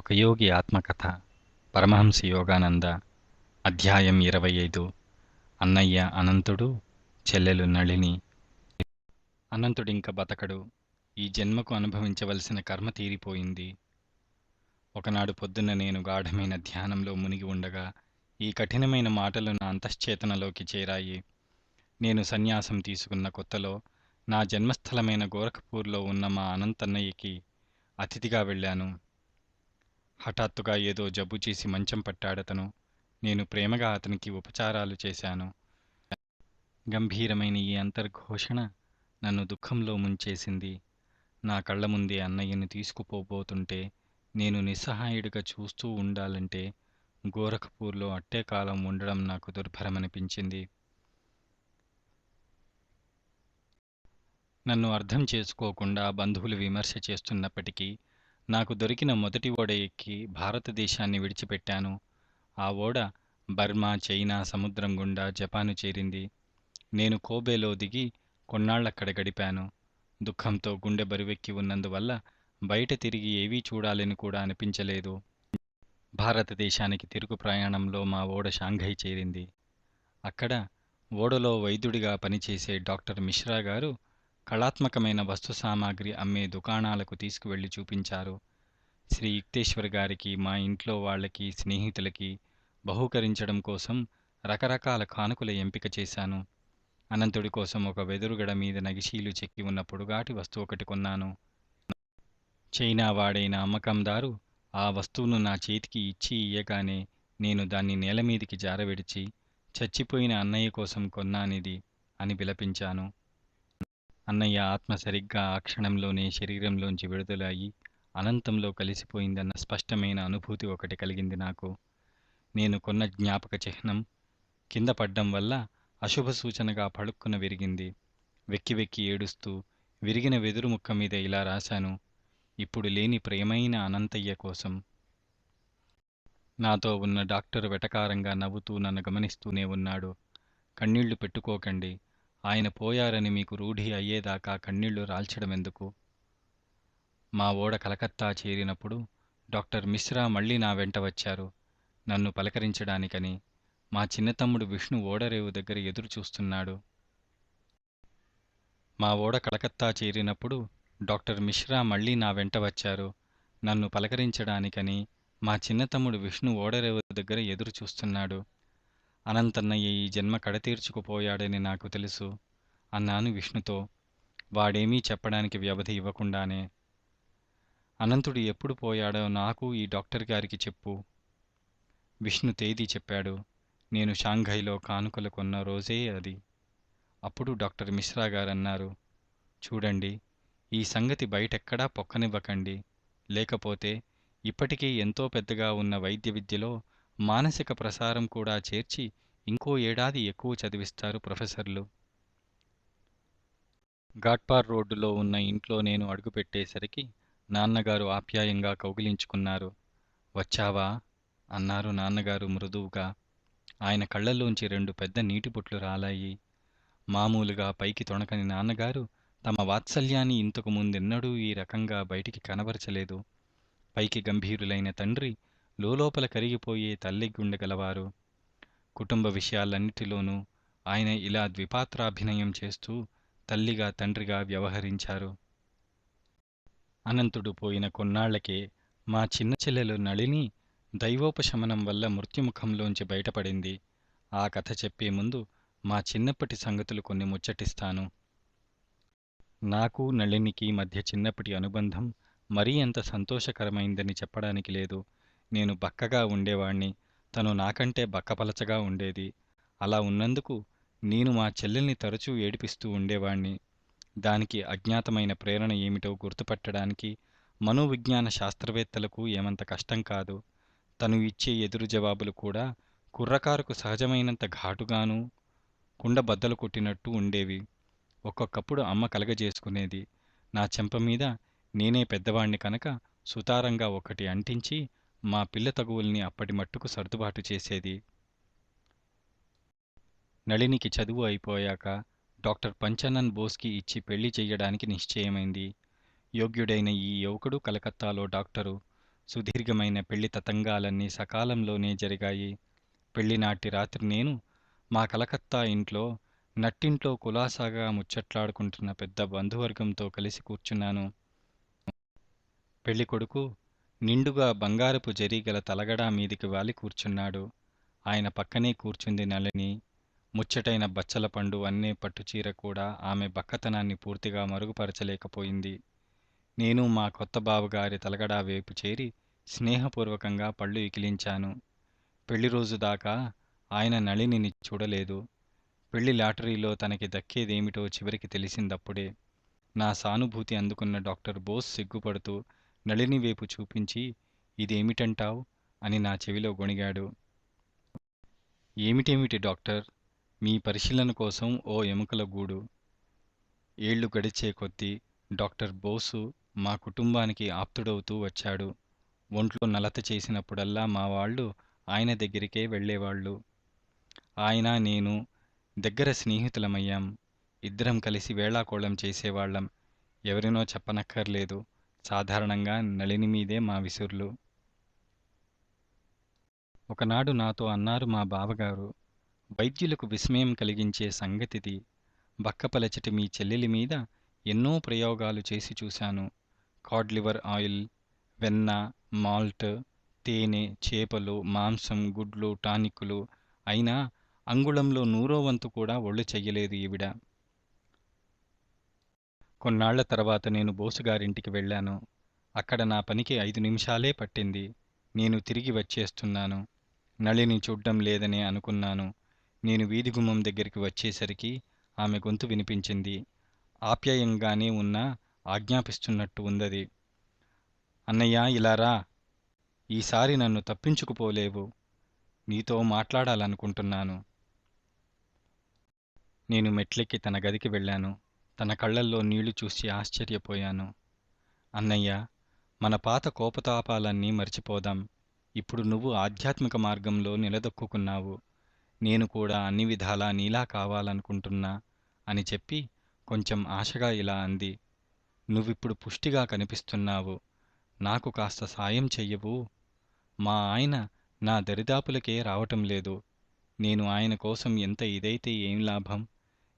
ఒక యోగి ఆత్మకథ పరమహంస యోగానంద అధ్యాయం ఇరవై ఐదు అన్నయ్య అనంతుడు చెల్లెలు నళిని. అనంతుడింక బతకడు. ఈ జన్మకు అనుభవించవలసిన కర్మ తీరిపోయింది. ఒకనాడు పొద్దున్న నేను గాఢమైన ధ్యానంలో మునిగి ఉండగా ఈ కఠినమైన మాటలు నా అంతశ్చేతనలోకి చేరాయి. నేను సన్యాసం తీసుకున్న కొత్తలో నా జన్మస్థలమైన గోరఖపూర్లో ఉన్న మా అనంతన్నయ్యకి అతిథిగా వెళ్ళాను. హఠాత్తుగా ఏదో జబ్బు చేసి మంచం పట్టాడతను. నేను ప్రేమగా అతనికి ఉపచారాలు చేశాను. గంభీరమైన ఈ అంతర్ఘోషణ నన్ను దుఃఖంలో ముంచేసింది. నా కళ్ళ ముందే అన్నయ్యను తీసుకుపోబోతుంటే నేను నిస్సహాయుడిగా చూస్తూ ఉండాలంటే గోరఖపూర్లో అట్టే కాలం ఉండడం నాకు దుర్భరమనిపించింది. నన్ను అర్థం చేసుకోకుండా బంధువులు విమర్శ చేస్తున్నప్పటికీ నాకు దొరికిన మొదటి ఓడ ఎక్కి భారతదేశాన్ని విడిచిపెట్టాను. ఆ ఓడ బర్మా చైనా సముద్రం గుండా జపాను చేరింది. నేను కోబేలో దిగి కొన్నాళ్ళక్కడ గడిపాను. దుఃఖంతో గుండె బరువెక్కి ఉన్నందువల్ల బయట తిరిగి ఏవీ చూడాలని కూడా అనిపించలేదు. భారతదేశానికి తిరుగు ప్రయాణంలో మా ఓడ షాంఘై చేరింది. అక్కడ ఓడలో వైద్యుడిగా పనిచేసే డాక్టర్ మిశ్రా గారు కళాత్మకమైన వస్తు సామాగ్రి అమ్మే దుకాణాలకు తీసుకువెళ్ళి చూపించారు. శ్రీ యుక్తేశ్వర్ గారికి మా ఇంట్లో వాళ్ళకి స్నేహితులకి బహూకరించడం కోసం రకరకాల కానుకల ఎంపిక చేశాను. అనంతుడి కోసం ఒక వెదురుగడ మీద నగిశీలు చెక్కి ఉన్న పొడుగాటి వస్తువు ఒకటి కొన్నాను. చైనా వాడైన అమ్మకందారు ఆ వస్తువును నా చేతికి ఇచ్చి ఇయ్యగానే నేను దాన్ని నేల మీదికి జారవిడిచి చచ్చిపోయిన అన్నయ్య కోసం కొన్నానిది అని విలపించాను. అన్నయ్య ఆత్మ సరిగ్గా ఆ క్షణంలోనే శరీరంలోంచి విడుదల అయ్యి అనంతంలో కలిసిపోయిందన్న స్పష్టమైన అనుభూతి ఒకటి కలిగింది నాకు. నేను కొన్న జ్ఞాపక చిహ్నం కింద పడ్డం వల్ల అశుభ సూచనగా పడుక్కున విరిగింది. వెక్కి వెక్కి ఏడుస్తూ విరిగిన వెదురు ముక్క మీద ఇలా రాశాను ఇప్పుడు లేని ప్రేమైన అనంతయ్య కోసం. నాతో ఉన్న డాక్టరు వెటకారంగా నవ్వుతూ నన్ను గమనిస్తూనే ఉన్నాడు. కన్నీళ్ళు పెట్టుకోకండి. ఆయన పోయారని మీకు రూఢి అయ్యేదాకా కన్నీళ్ళు రాల్చడమెందుకు? మా ఓడ కలకత్తా చేరినప్పుడు డాక్టర్ మిశ్రా మళ్ళీ నా వెంట వచ్చారు. నన్ను పలకరించడానికని మా చిన్నతమ్ముడు విష్ణు ఓడరేవు దగ్గర ఎదురు చూస్తున్నాడు మా ఓడ కలకత్తా చేరినప్పుడు డాక్టర్ మిశ్రా మళ్ళీ నా వెంట వచ్చారు. నన్ను పలకరించడానికని మా చిన్నతమ్ముడు విష్ణు ఓడరేవు దగ్గర ఎదురు చూస్తున్నాడు అనంతన్నయ్య ఈ జన్మ కడతీర్చుకుపోయాడని నాకు తెలుసు. అన్నాను విష్ణుతో. వాడేమీ చెప్పడానికి వ్యవధి ఇవ్వకుండానే. అనంతుడు ఎప్పుడు పోయాడో నాకు ఈ డాక్టర్ గారికి చెప్పు. విష్ణు తేదీ చెప్పాడు. నేను షాంఘైలో కానుకలు కొన్న రోజే అది. అప్పుడు డాక్టర్ మిశ్రా గారన్నారు. చూడండి ఈ సంగతి బయటెక్కడా పొక్కనివ్వకండి. లేకపోతే ఇప్పటికీ ఎంతో పెద్దగా ఉన్న వైద్య విద్యలో మానసిక ప్రసారం కూడా చేర్చి ఇంకో ఏడాది ఎక్కువ చదివిస్తారు ప్రొఫెసర్లు. ఘాట్పార్ రోడ్డులో ఉన్న ఇంట్లో నేను అడుగుపెట్టేసరికి నాన్నగారు ఆప్యాయంగా కౌగిలించుకున్నారు. వచ్చావా? అన్నారు నాన్నగారు మృదువుగా. ఆయన కళ్ళల్లోంచి రెండు పెద్ద నీటిబొట్లు రాలాయి. మామూలుగా పైకి తొణకని నాన్నగారు తమ వాత్సల్యాన్ని ఇంతకు ముందెన్నడూ ఈ రకంగా బయటికి కనబరచలేదు. పైకి గంభీరులైన తండ్రి లోలోపల కరిగిపోయే తల్లి గుండెగలవారు కుటుంబ విషయాలన్నిటిలోనూ ఆయన ఇలా ద్విపాత్రాభినయం చేస్తూ తల్లిగా తండ్రిగా వ్యవహరించారు. అనంతుడు పోయిన కొన్నాళ్ళకే మా చిన్న చెల్లెలు నళిని దైవోపశమనం వల్ల మృత్యుముఖంలోంచి బయటపడింది. ఆ కథ చెప్పే ముందు మా చిన్నప్పటి సంగతులు కొన్ని ముచ్చటిస్తాను. నాకు నళినికి మధ్య చిన్నప్పటి అనుబంధం మరీ అంత సంతోషకరమైందని చెప్పడానికి లేదు. నేను బక్కగా ఉండేవాణ్ణి. తను నాకంటే బక్కపలచగా ఉండేది. అలా ఉన్నందుకు నేను మా చెల్లెల్ని తరచూ ఏడిపిస్తూ ఉండేవాణ్ణి. దానికి అజ్ఞాతమైన ప్రేరణ ఏమిటో గుర్తుపట్టడానికి మనోవిజ్ఞాన శాస్త్రవేత్తలకు ఏమంత కష్టం కాదు. తను ఇచ్చే ఎదురు జవాబులు కూడా కుర్రకారుకు సహజమైనంత ఘాటుగాను కుండ బద్దలు కొట్టినట్టు ఉండేవి. ఒక్కొక్కప్పుడు అమ్మ కలగజేసుకునేది. నా చెంప మీద నేనే పెద్దవాణ్ణి కనుక సుతారంగా ఒకటి అంటించి మా పిల్ల తగువుల్ని అప్పటి మట్టుకు సర్దుబాటు చేసేది. నళినికి చదువు అయిపోయాక డాక్టర్ పంచనన్ బోస్కి ఇచ్చి పెళ్ళి చెయ్యడానికి నిశ్చయమైంది. యోగ్యుడైన ఈ యువకుడు కలకత్తాలో డాక్టరు. సుదీర్ఘమైన పెళ్ళి తతంగాలన్నీ సకాలంలోనే జరిగాయి. పెళ్ళినాటి రాత్రి నేను మా కలకత్తా ఇంట్లో నట్టింట్లో కులాసాగా ముచ్చట్లాడుకుంటున్న పెద్ద బంధువర్గంతో కలిసి కూర్చున్నాను. పెళ్ళికొడుకు నిండుగా బంగారపు జరీగల తలగడా మీదికి వాలి కూర్చున్నాడు. ఆయన పక్కనే కూర్చుంది నళిని. ముచ్చటైన బచ్చల పండు అన్నే పట్టుచీర కూడా ఆమె బక్కతనాన్ని పూర్తిగా మరుగుపరచలేకపోయింది. నేను మా కొత్త బావగారి తలగడా వైపు చేరి స్నేహపూర్వకంగా పళ్ళు ఇకిలించాను. పెళ్ళి రోజు దాకా ఆయన నళినిని చూడలేదు. పెళ్ళి లాటరీలో తనకి దక్కేదేమిటో చివరికి తెలిసిందప్పుడే. నా సానుభూతి అందుకున్న డాక్టర్ బోస్ సిగ్గుపడుతూ నళిని వైపు చూపించి ఇదేమిటంటావ్? అని నా చెవిలో గొణిగాడు. ఏమిటేమిటి డాక్టర్? మీ పరిశీలన కోసం ఓ ఎముకల గూడు. ఏళ్ళు గడిచే కొద్దీ డాక్టర్ బోసు మా కుటుంబానికి ఆప్తుడవుతూ వచ్చాడు. ఒంట్లో నలత చేసినప్పుడల్లా మా వాళ్ళు ఆయన దగ్గరికే వెళ్ళేవాళ్ళు. ఆయన నేను దగ్గర స్నేహితులమయ్యాం. ఇద్దరం కలిసి వేళాకోళం చేసేవాళ్ళం. ఎవరినో చెప్పనక్కర్లేదు. సాధారణంగా నళిని మీదే మా విసుర్లు. ఒకనాడు నాతో అన్నారు మా బావగారు వైద్యులకు విస్మయం కలిగించే సంగతిది. బక్కపలచటి మీ చెల్లెలి మీద ఎన్నో ప్రయోగాలు చేసి చూశాను. కాడ్లివర్ ఆయిల్ వెన్న మాల్ట్ తేనె చేపలు మాంసం గుడ్లు టానిక్కులు. అయినా అంగుళంలో నూరో వంతు కూడా ఒళ్ళు చెయ్యలేదు ఈవిడ. కొన్నాళ్ళ తర్వాత నేను బోసుగారింటికి వెళ్ళాను. అక్కడ నా పనికి ఐదు నిమిషాలే పట్టింది. నేను తిరిగి వచ్చేస్తున్నాను. నళిని చూడ్డం లేదని అనుకున్నాను. నేను వీధి గుమ్మం దగ్గరికి వచ్చేసరికి ఆమె గొంతు వినిపించింది. ఆప్యాయంగానే ఉన్నా ఆజ్ఞాపిస్తున్నట్టు ఉందది. అన్నయ్య ఇలారా ఈసారి నన్ను తప్పించుకుపోలేవు. నీతో మాట్లాడాలనుకుంటున్నాను. నేను మెట్లెక్కి తన గదికి వెళ్ళాను. తన కళ్ళల్లో నీళ్ళు చూసి ఆశ్చర్యపోయాను. అన్నయ్య మన పాత కోపతాపాలన్నీ మర్చిపోదాం. ఇప్పుడు నువ్వు ఆధ్యాత్మిక మార్గంలో నిలదొక్కున్నావు నేను కూడా అన్ని విధాలా నీలా కావాలనుకుంటున్నా అని చెప్పి కొంచెం ఆశగా ఇలా అంది. నువ్విప్పుడు పుష్టిగా కనిపిస్తున్నావు. నాకు కాస్త సాయం చెయ్యవు. మా ఆయన నా దరిదాపులకే రావటం లేదు. నేను ఆయన కోసం ఎంత ఇదైతే ఏం లాభం?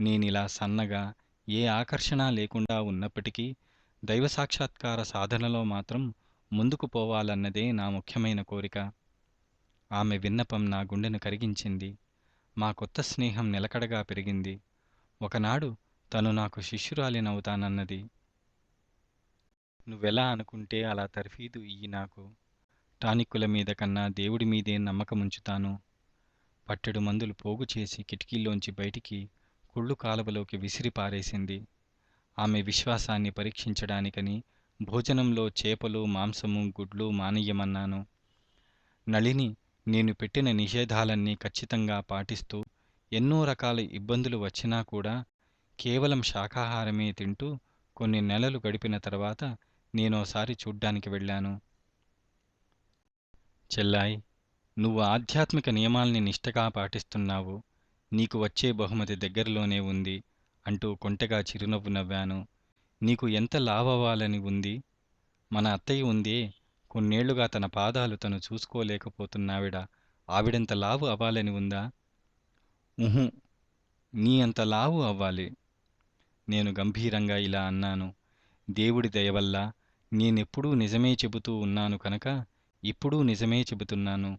నేనిలా సన్నగా ఏ ఆకర్షణ లేకుండా ఉన్నప్పటికీ దైవ సాక్షాత్కార సాధనలో మాత్రం ముందుకు పోవాలన్నదే నా ముఖ్యమైన కోరిక. ఆమె విన్నపం నా గుండెను కరిగించింది. మా కొత్త స్నేహం నిలకడగా పెరిగింది. ఒకనాడు తను నాకు శిష్యురాలినవుతానన్నది. నువ్వెలా అనుకుంటే అలా తర్ఫీదు ఇయ్యి నాకు. టానిక్కుల మీద కన్నా దేవుడి మీదే నమ్మకముంచుతాను. పట్టెడు మందులు పోగు చేసి కిటికీలోంచి బయటికి కుళ్ళు కాలువలోకి విసిరి పారేసింది. ఆమె విశ్వాసాన్ని పరీక్షించడానికని భోజనంలో చేపలు మాంసము గుడ్లు మానేయమన్నాను. నళిని నేను పెట్టిన నిషేధాలన్నీ ఖచ్చితంగా పాటిస్తూ ఎన్నో రకాల ఇబ్బందులు వచ్చినా కూడా కేవలం శాకాహారమే తింటూ కొన్ని నెలలు గడిపిన తర్వాత నేనోసారి చూడ్డానికి వెళ్ళాను. చెల్లాయ్ నువ్వు ఆధ్యాత్మిక నియమాల్ని నిష్టగా పాటిస్తున్నావు. నీకు వచ్చే బహుమతి దగ్గరలోనే ఉంది అంటూ కొంటెగా చిరునవ్వు నవ్వాను. నీకు ఎంత లావవ్వాలని ఉంది? మన అత్తయ్య ఉందే. కొన్నేళ్ళుగా తన పాదాలు తను చూసుకోలేకపోతున్నావిడ. ఆవిడంత లావు అవ్వాలని ఉందా? ఉహు నీ అంత లావు అవ్వాలి. నేను గంభీరంగా ఇలా అన్నాను. దేవుడి దయవల్ల నేనెప్పుడూ నిజమే చెబుతూ ఉన్నాను కనుక ఇప్పుడూ నిజమే చెబుతున్నాను.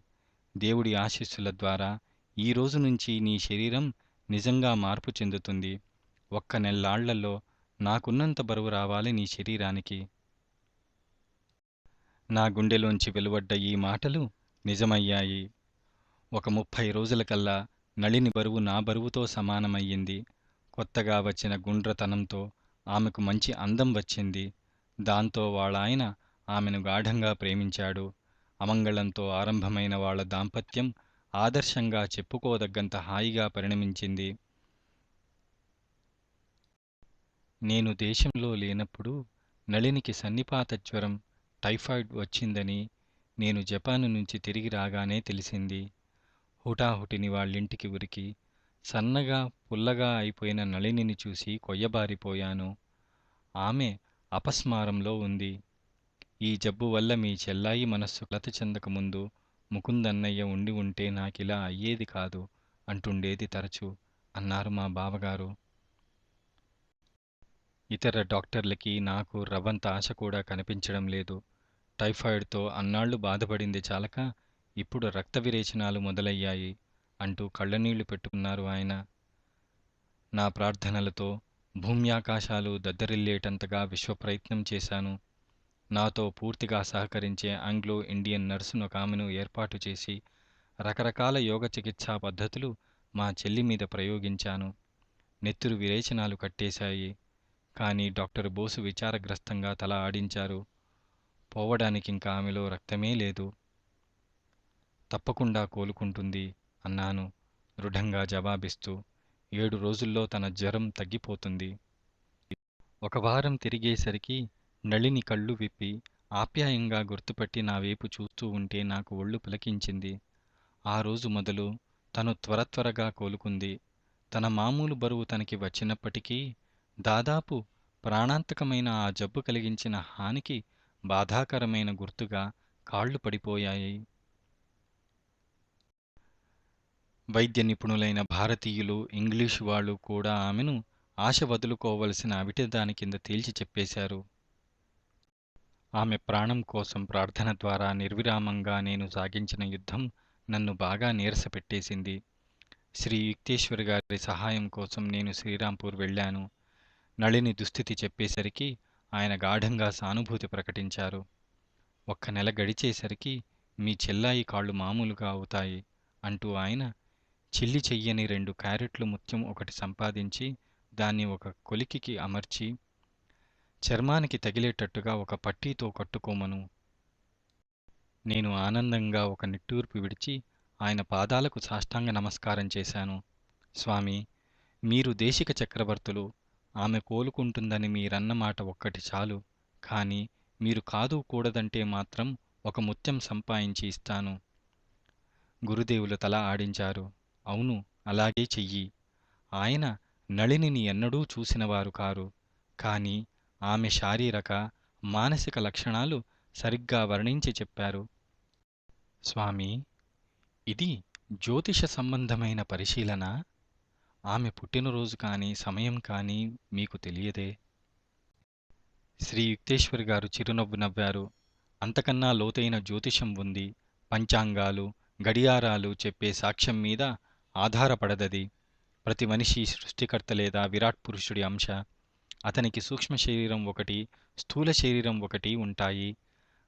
దేవుడి ఆశీస్సుల ద్వారా ఈ రోజు నుంచి నీ శరీరం నిజంగా మార్పు చెందుతుంది. ఒక్క నెల్లాళ్ళలో నాకున్నంత బరువు రావాలి నీ శరీరానికి. నా గుండెలోంచి వెలువడ్డ ఈ మాటలు నిజమయ్యాయి. ఒక ముప్పై రోజులకల్లా నళిని బరువు నా బరువుతో సమానమయ్యింది. కొత్తగా వచ్చిన గుండ్రతనంతో ఆమెకు మంచి అందం వచ్చింది. దాంతో వాళ్ళాయన ఆమెను గాఢంగా ప్రేమించాడు. అమంగళంతో ఆరంభమైన వాళ్ళ దాంపత్యం ఆదర్శంగా చెప్పుకోదగ్గంత హాయిగా పరిణమించింది. నేను దేశంలో లేనప్పుడు నళినికి సన్నిపాత జ్వరం టైఫాయిడ్ వచ్చిందని నేను జపాను నుంచి తిరిగి రాగానే తెలిసింది. హుటాహుటిని వాళ్ళింటికి ఉరికి సన్నగా పుల్లగా అయిపోయిన నళినిని చూసి కొయ్యబారిపోయాను. ఆమె అపస్మారంలో ఉంది. ఈ జబ్బు వల్ల మీ చెల్లాయి మనస్సు కలత చెందకముందు ముకుందన్నయ్య ఉండి ఉంటే నాకిలా అయ్యేది కాదు అంటుండేది తరచు అన్నారు మా బావగారు. ఇతర డాక్టర్లకి నాకు రవ్వంత ఆశ కూడా కనిపించడం లేదు. టైఫాయిడ్తో అన్నాళ్ళు బాధపడింది చాలక ఇప్పుడు రక్త విరేచనాలు మొదలయ్యాయి అంటూ కళ్ళనీళ్ళు పెట్టుకున్నారు ఆయన. నా ప్రార్థనలతో భూమ్యాకాశాలు దద్దరిల్లేటంతగా విశ్వప్రయత్నం చేశాను. నాతో పూర్తిగా సహకరించే ఆంగ్లో ఇండియన్ నర్సును ఆమెను ఏర్పాటు చేసి రకరకాల యోగ చికిత్సా పద్ధతులు మా చెల్లి మీద ప్రయోగించాను. నెత్తురు విరేచనాలు కట్టేశాయి. కానీ డాక్టర్ బోసు విచారగ్రస్తంగా తల ఆడించారు. పోవడానికింకా ఆమెలో రక్తమే లేదు. తప్పకుండా కోలుకుంటుంది అన్నాను దృఢంగా జవాబిస్తూ. ఏడు రోజుల్లో తన జ్వరం తగ్గిపోతుంది. ఒక వారం తిరిగేసరికి నళిని కళ్ళు విప్పి ఆప్యాయంగా గుర్తుపట్టి నా వైపు చూస్తూ ఉంటే నాకు ఒళ్ళు పులకించింది. ఆ రోజు మొదలు తను త్వర త్వరగా కోలుకుంది. తన మామూలు బరువు తనకి వచ్చినప్పటికీ దాదాపు ప్రాణాంతకమైన ఆ జబ్బు కలిగించిన హానికి బాధాకరమైన గుర్తుగా కాళ్ళు పడిపోయాయి. వైద్య నిపుణులైన భారతీయులు ఇంగ్లీషు వాళ్ళు కూడా ఆమెను ఆశ వదులుకోవలసిన అవిటదాని కింద తేల్చి చెప్పేశారు. ఆమె ప్రాణం కోసం ప్రార్థన ద్వారా నిర్విరామంగా నేను సాగించిన యుద్ధం నన్ను బాగా నీరసపెట్టేసింది శ్రీ యుక్తేశ్వర్ గారి సహాయం కోసం నేను శ్రీరాంపూర్ వెళ్ళాను. నళిని దుస్థితి చెప్పేసరికి ఆయన గాఢంగా సానుభూతి ప్రకటించారు. ఒక్క నెల గడిచేసరికి మీ చెల్లాయి కాళ్ళు మామూలుగా అవుతాయి అంటూ ఆయన చిల్లి చెయ్యని రెండు క్యారెట్లు ముత్యం ఒకటి సంపాదించి దాన్ని ఒక కొలికికి అమర్చి చర్మానికి తగిలేటట్టుగా ఒక పట్టీతో కట్టుకోమను. నేను ఆనందంగా ఒక నిట్టూర్పు విడిచి ఆయన పాదాలకు సాష్టాంగ నమస్కారం చేశాను. స్వామి మీరు దేశిక చక్రవర్తులు ఆమె కోలుకుంటుందని మీరన్న మాట ఒక్కటి చాలు కాని మీరు కాదు కూడదంటే మాత్రం ఒక ముత్యం సంపాదించి ఇస్తాను. గురుదేవులు తల ఆడించారు. అవును అలాగే చెయ్యి. ఆయన నళినిని ఎన్నడూ చూసినవారు కారు కాని ఆమె శారీరక మానసిక లక్షణాలు సరిగ్గా వర్ణించి చెప్పారు. స్వామి ఇది జ్యోతిష సంబంధమైన పరిశీలన. ఆమె పుట్టినరోజు కానీ సమయం కానీ మీకు తెలియదే. శ్రీ యుక్తేశ్వరి గారు చిరునవ్వు నవ్వారు. అంతకన్నా లోతైన జ్యోతిషం ఉంది. పంచాంగాలు గడియారాలు చెప్పే సాక్ష్యం మీద ఆధారపడదది. ప్రతి మనిషి సృష్టికర్త లేదా విరాట్ పురుషుడి అంశ. అతనికి సూక్ష్మ శరీరం ఒకటి స్థూల శరీరం ఒకటి ఉంటాయి.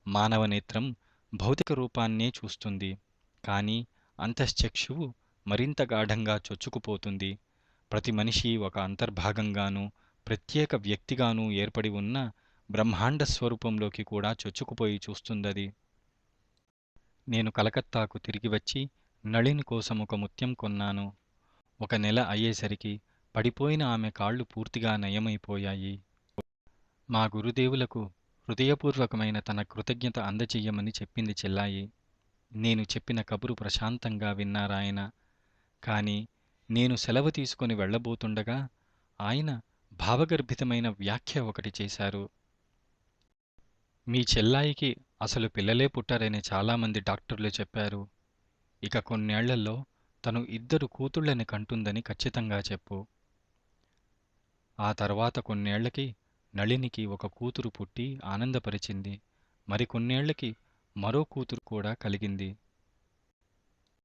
మానవ నేత్రం భౌతిక రూపాన్నే చూస్తుంది. కానీ అంతశ్చక్షువు మరింత గాఢంగా చొచ్చుకుపోతుంది. ప్రతి మనిషి ఒక అంతర్భాగంగానూ ప్రత్యేక వ్యక్తిగానూ ఏర్పడి ఉన్న బ్రహ్మాండ స్వరూపంలోకి కూడా చొచ్చుకుపోయి చూస్తుందది. నేను కలకత్తాకు తిరిగి వచ్చి నళిని కోసం ఒక ముత్యం కొన్నాను. ఒక నెల అయ్యేసరికి పడిపోయిన ఆమె కాళ్ళు పూర్తిగా నయమైపోయాయి. మా గురుదేవులకు హృదయపూర్వకమైన తన కృతజ్ఞత అందచెయ్యమని చెప్పింది చెల్లాయి. నేను చెప్పిన కబురు ప్రశాంతంగా విన్నారాయన కాని నేను సెలవు తీసుకుని వెళ్ళబోతుండగా ఆయన భావగర్భితమైన వ్యాఖ్య ఒకటి చేశారు. మీ చెల్లాయికి అసలు పిల్లలే పుట్టారని చాలామంది డాక్టర్లు చెప్పారు. ఇక కొన్నేళ్ళలో తను ఇద్దరు కూతుళ్ళని కంటుందని ఖచ్చితంగా చెప్పు. ఆ తర్వాత కొన్నేళ్ళకి నళినికి ఒక కూతురు పుట్టి ఆనందపరిచింది. మరికొన్నేళ్ళకి మరో కూతురు కూడా కలిగింది.